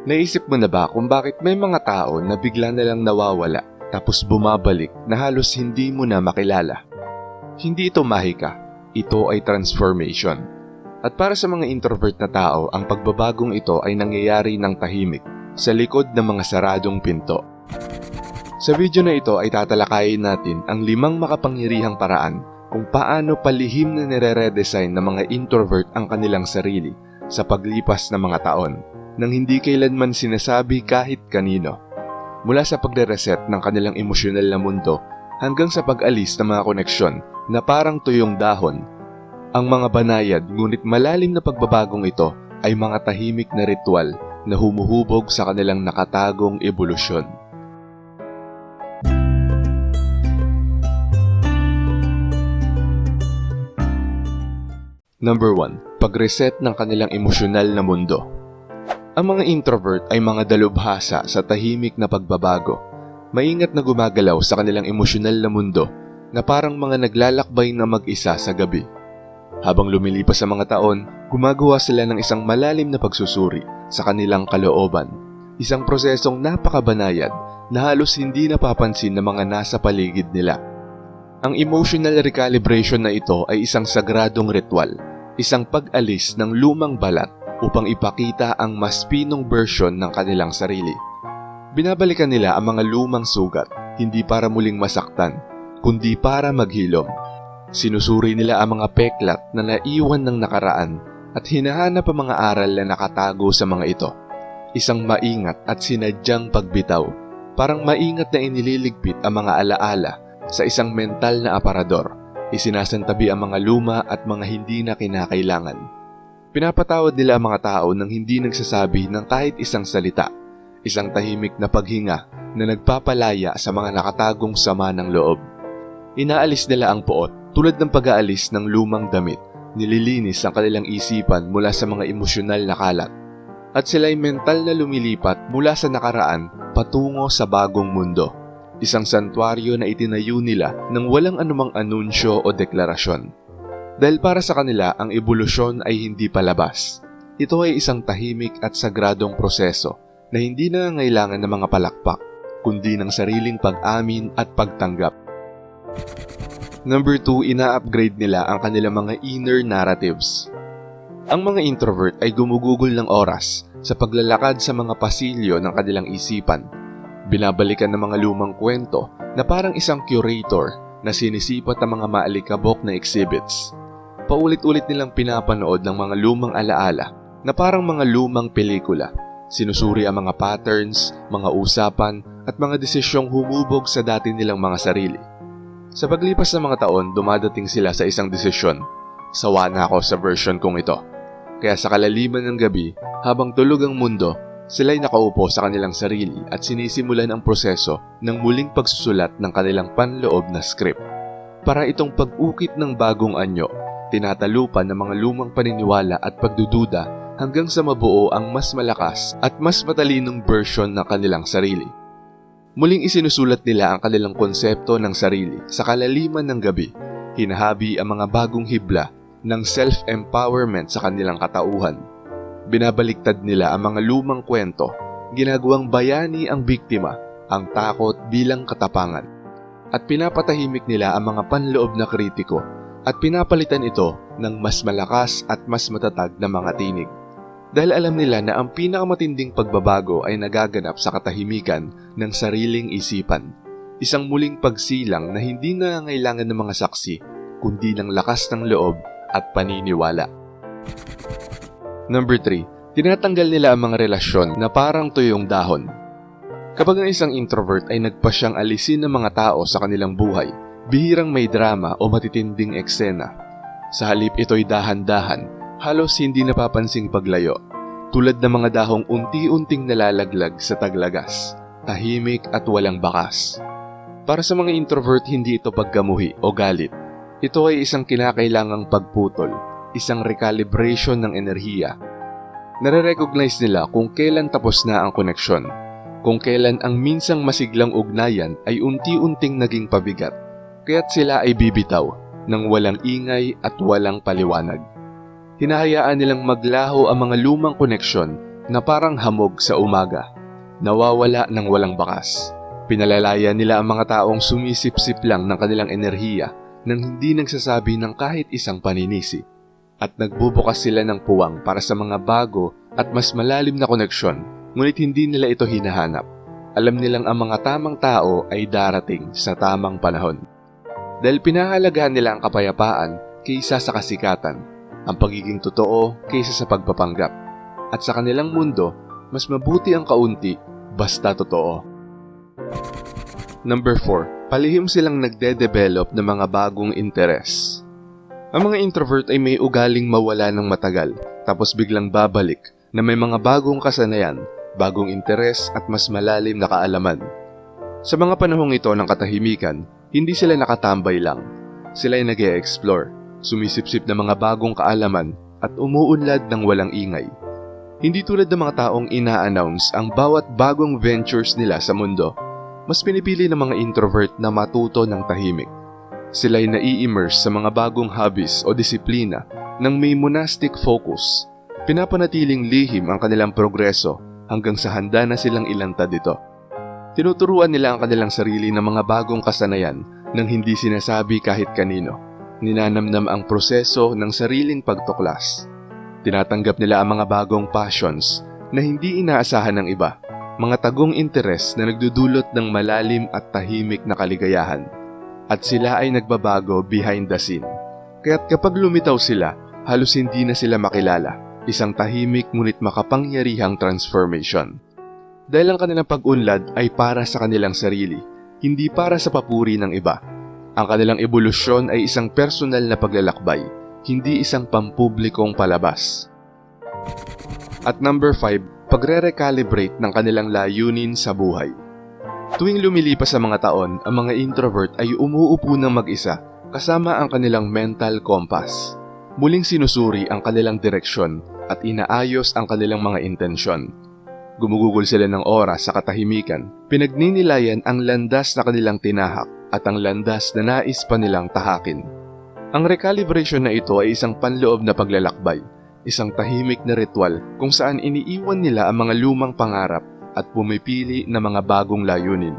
Naisip mo na ba kung bakit may mga tao na bigla na lang nawawala tapos bumabalik na halos hindi mo na makilala? Hindi ito mahika, ito ay transformation. At para sa mga introvert na tao, ang pagbabagong ito ay nangyayari ng tahimik sa likod ng mga saradong pinto. Sa video na ito ay tatalakayin natin ang limang makapangyarihang paraan kung paano palihim na nire-redesign ng mga introvert ang kanilang sarili sa paglipas ng mga taon nang hindi kailanman sinasabi kahit kanino. Mula sa pagre-reset ng kanilang emosyonal na mundo hanggang sa pag-alis ng mga koneksyon na parang tuyong dahon. Ang mga banayad ngunit malalim na pagbabagong ito ay mga tahimik na ritual na humuhubog sa kanilang nakatagong ebolusyon. Number 1. Pag-reset ng kanilang emosyonal na mundo. Ang mga introvert ay mga dalubhasa sa tahimik na pagbabago. Maingat na gumagalaw sa kanilang emosyonal na mundo na parang mga naglalakbay na mag-isa sa gabi. Habang lumilipas sa mga taon, gumagawa sila ng isang malalim na pagsusuri sa kanilang kalooban. Isang prosesong napakabanayad na halos hindi napapansin ng mga nasa paligid nila. Ang emotional recalibration na ito ay isang sagradong ritual, isang pag-alis ng lumang balat upang ipakita ang mas pinong version ng kanilang sarili. Binabalikan nila ang mga lumang sugat, hindi para muling masaktan, kundi para maghilom. Sinusuri nila ang mga peklat na naiwan ng nakaraan at hinahanap ang mga aral na nakatago sa mga ito. Isang maingat at sinadyang pagbitaw, parang maingat na inililigpit ang mga alaala sa isang mental na aparador. Isinasantabi ang mga luma at mga hindi na kinakailangan. Pinapatawad nila ang mga tao nang hindi nagsasabi ng kahit isang salita, isang tahimik na paghinga na nagpapalaya sa mga nakatagong sama ng loob. Inaalis nila ang poot tulad ng pag-aalis ng lumang damit, nililinis ang kanilang isipan mula sa mga emosyonal na kalat. At sila'y mental na lumilipat mula sa nakaraan patungo sa bagong mundo. Isang santuaryo na itinayo nila nang walang anumang anunsyo o deklarasyon. Dahil para sa kanila ang ebolusyon ay hindi palabas. Ito ay isang tahimik at sagradong proseso na hindi nangangailangan ng mga palakpak, kundi ng sariling pag-amin at pagtanggap. Number 2, ina-upgrade nila ang kanilang mga inner narratives. Ang mga introvert ay gumugugol ng oras sa paglalakad sa mga pasilyo ng kanilang isipan. Binabalikan ng mga lumang kwento na parang isang curator na sinisipat ang mga maalikabok na exhibits. Paulit-ulit nilang pinapanood ng mga lumang alaala na parang mga lumang pelikula. Sinusuri ang mga patterns, mga usapan at mga desisyong humubog sa dati nilang mga sarili. Sa paglipas ng mga taon, dumadating sila sa isang desisyon. Sawa na ako sa version kong ito. Kaya sa kalaliman ng gabi, habang tulog ang mundo, sila'y nakaupo sa kanilang sarili at sinisimulan ang proseso ng muling pagsusulat ng kanilang panloob na script. Para itong pag-ukit ng bagong anyo, tinatalupan ng mga lumang paniniwala at pagdududa hanggang sa mabuo ang mas malakas at mas matalinong version ng kanilang sarili. Muling isinusulat nila ang kanilang konsepto ng sarili sa kalaliman ng gabi. Hinahabi ang mga bagong hibla ng self-empowerment sa kanilang katauhan. Binabaliktad nila ang mga lumang kwento, ginagawang bayani ang biktima, ang takot bilang katapangan. At pinapatahimik nila ang mga panloob na kritiko at pinapalitan ito ng mas malakas at mas matatag na mga tinig dahil alam nila na ang pinakamatinding pagbabago ay nagaganap sa katahimikan ng sariling isipan. Isang muling pagsilang na hindi nangangailangan ng mga saksi, kundi ng lakas ng loob at paniniwala. Number 3. Tinatanggal nila ang mga relasyon na parang tuyong dahon. Kapag ang isang introvert ay nagpasyang alisin ng mga tao sa kanilang buhay, bihirang may drama o matitinding eksena. Sa halip ito'y dahan-dahan halos hindi napapansing paglayo, tulad ng mga dahong unti-unting nalalaglag sa taglagas, tahimik at walang bakas. Para sa mga introvert, hindi ito paggamuhi o galit. Ito ay isang kinakailangang pagputol, isang recalibration ng enerhiya. Nare-recognize nila kung kailan tapos na ang koneksyon, kung kailan ang minsang masiglang ugnayan ay unti-unting naging pabigat, kaya't sila ay bibitaw ng walang ingay at walang paliwanag hinahayaan nilang maglaho ang mga lumang koneksyon na parang hamog sa umaga, nawawala ng walang bakas. Pinalalaya nila ang mga taong sumisip-sip lang ng kanilang enerhiya nang hindi nagsasabi ng kahit isang paninisi. At nagbubukas sila ng puwang para sa mga bago at mas malalim na koneksyon, ngunit hindi nila ito hinahanap. Alam nilang ang mga tamang tao ay darating sa tamang panahon. Dahil pinahalagahan nila ang kapayapaan kaysa sa kasikatan, ang pagiging totoo kaysa sa pagpapanggap. At sa kanilang mundo, mas mabuti ang kaunti basta totoo. Number 4. Palihim silang nagde-develop ng mga bagong interes. Ang mga introvert ay may ugaling mawala ng matagal tapos biglang babalik na may mga bagong kasanayan, bagong interes at mas malalim na kaalaman. Sa mga panahong ito ng katahimikan, hindi sila nakatambay lang. Sila ay nag explore sumisipsip ng mga bagong kaalaman at umuunlad ng walang ingay. Hindi tulad ng mga taong ina-announce ang bawat bagong ventures nila sa mundo mas pinipili ng mga introvert na matuto ng tahimik. Sila ay nai-immerse sa mga bagong hobbies o disiplina ng may monastic focus. Pinapanatiling lihim ang kanilang progreso hanggang sa handa na silang ilantad ito. Tinuturuan nila ang kanilang sarili ng mga bagong kasanayan nang hindi sinasabi kahit kanino. Ninanamnam ang proseso ng sariling pagtuklas. Tinatanggap nila ang mga bagong passions na hindi inaasahan ng iba mga tagong interes na nagdudulot ng malalim at tahimik na kaligayahan. At sila ay nagbabago behind the scene. Kaya't kapag lumitaw sila, halos hindi na sila makilala. Isang tahimik ngunit makapangyarihang transformation. Dahil ang kanilang pag-unlad ay para sa kanilang sarili, hindi para sa papuri ng iba. Ang kanilang ebolusyon ay isang personal na paglalakbay, hindi isang pampublikong palabas. At number 5, pagre-recalibrate ng kanilang layunin sa buhay. Tuwing lumilipas sa mga taon, ang mga introvert ay umuupo ng mag-isa kasama ang kanilang mental compass. Muling sinusuri ang kanilang direksyon at inaayos ang kanilang mga intensyon. Gumugugol sila ng oras sa katahimikan, pinagninilayan ang landas na kanilang tinahak at ang landas na nais pa nilang tahakin. Ang recalibration na ito ay isang panloob na paglalakbay isang tahimik na ritual kung saan iniiwan nila ang mga lumang pangarap at pumipili ng mga bagong layunin.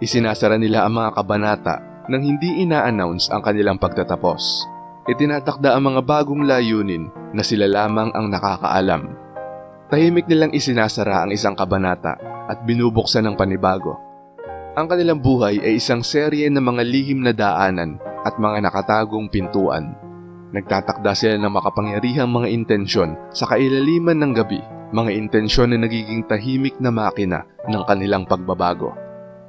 Isinasara nila ang mga kabanata nang hindi ina-announce ang kanilang pagtatapos. Itinatakda ang mga bagong layunin na sila lamang ang nakakaalam. Tahimik nilang isinasara ang isang kabanata at binubuksan ng panibago. Ang kanilang buhay ay isang serye ng mga lihim na daanan at mga nakatagong pintuan Nagtatakda sila ng makapangyarihang mga intensyon sa kailaliman ng gabi, mga intensyon na nagiging tahimik na makina ng kanilang pagbabago.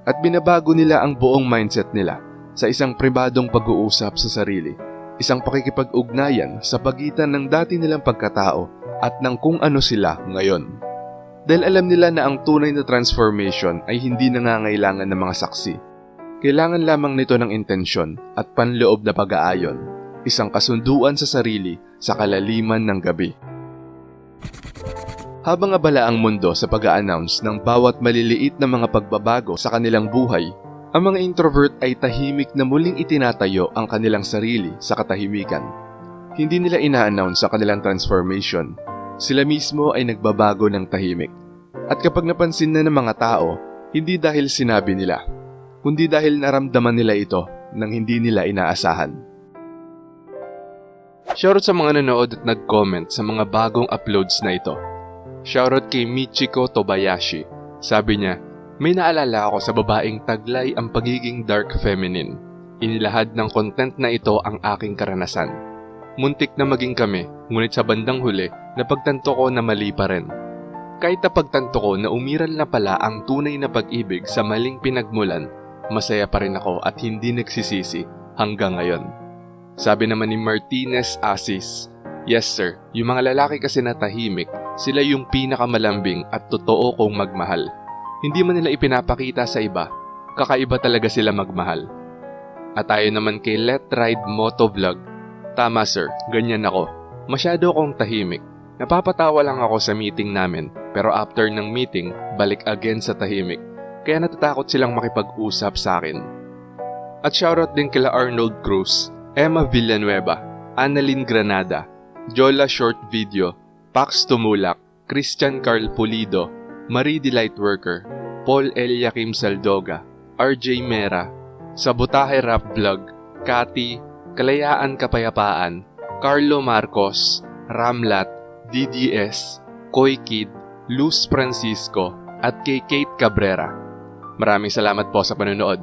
At binabago nila ang buong mindset nila sa isang pribadong pag-uusap sa sarili, isang pakikipag-ugnayan sa pagitan ng dati nilang pagkatao at ng kung ano sila ngayon. Dahil alam nila na ang tunay na transformation ay hindi nangangailangan ng mga saksi. Kailangan lamang nito ng intensyon at panloob na pag-aayon isang kasunduan sa sarili sa kalaliman ng gabi. Habang abala ang mundo sa pag-a-announce ng bawat maliliit na mga pagbabago sa kanilang buhay, ang mga introvert ay tahimik na muling itinatayo ang kanilang sarili sa katahimikan. Hindi nila ina-announce ang kanilang transformation. Sila mismo ay nagbabago ng tahimik. At kapag napansin na ng mga tao, hindi dahil sinabi nila, kundi dahil naramdaman nila ito nang hindi nila inaasahan. Shoutout sa mga nanood at nag-comment sa mga bagong uploads na ito. Shoutout kay Michiko Tobayashi. Sabi niya, may naalala ako sa babaeng taglay ang pagiging dark feminine. Inilahad ng content na ito ang aking karanasan. Muntik na maging kami, ngunit sa bandang huli, napagtanto ko na mali pa rin. Kahit napagtanto ko na umiral na pala ang tunay na pag-ibig sa maling pinagmulan, masaya pa rin ako at hindi nagsisisi hanggang ngayon. Sabi naman ni Martinez Asis, Yes sir, yung mga lalaki kasi na tahimik, sila yung pinakamalambing at totoo kong magmahal. Hindi man nila ipinapakita sa iba, kakaiba talaga sila magmahal. At tayo naman kay Let Ride Motovlog, Tama sir, ganyan ako. Masyado akong tahimik. Napapatawa lang ako sa meeting namin, pero after ng meeting, balik again sa tahimik. Kaya natatakot silang makipag-usap sa akin. At shoutout din kila Arnold Cruz, Emma Villanueva, Annalyn Granada, Jola Short Video, Pax Tumulak, Christian Carl Pulido, Marie Delight Worker, Paul Eliakim Saldoga, RJ Mera, Sabotahe Rap Vlog, Kati, Kalayaan Kapayapaan, Carlo Marcos, Ramlat, DDS, Koy Kid, Luz Francisco, at kay Kate Cabrera. Maraming salamat po sa panonood.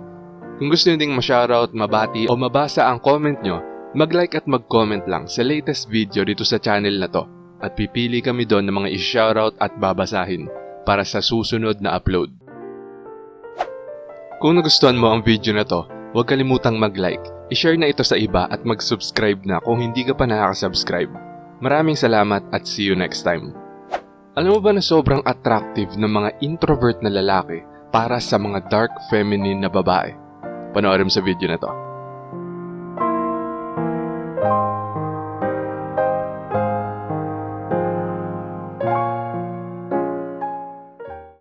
Kung gusto nyo ding ma-shoutout, mabati o mabasa ang comment nyo, mag-like at mag-comment lang sa latest video dito sa channel na to at pipili kami doon ng mga i-shoutout at babasahin para sa susunod na upload. Kung nagustuhan mo ang video na to, huwag kalimutang mag-like, i-share na ito sa iba at mag-subscribe na kung hindi ka pa nakaka-subscribe. Maraming salamat at see you next time. Alam mo ba na sobrang attractive ng mga introvert na lalaki para sa mga dark feminine na babae? Panoorin sa video na to.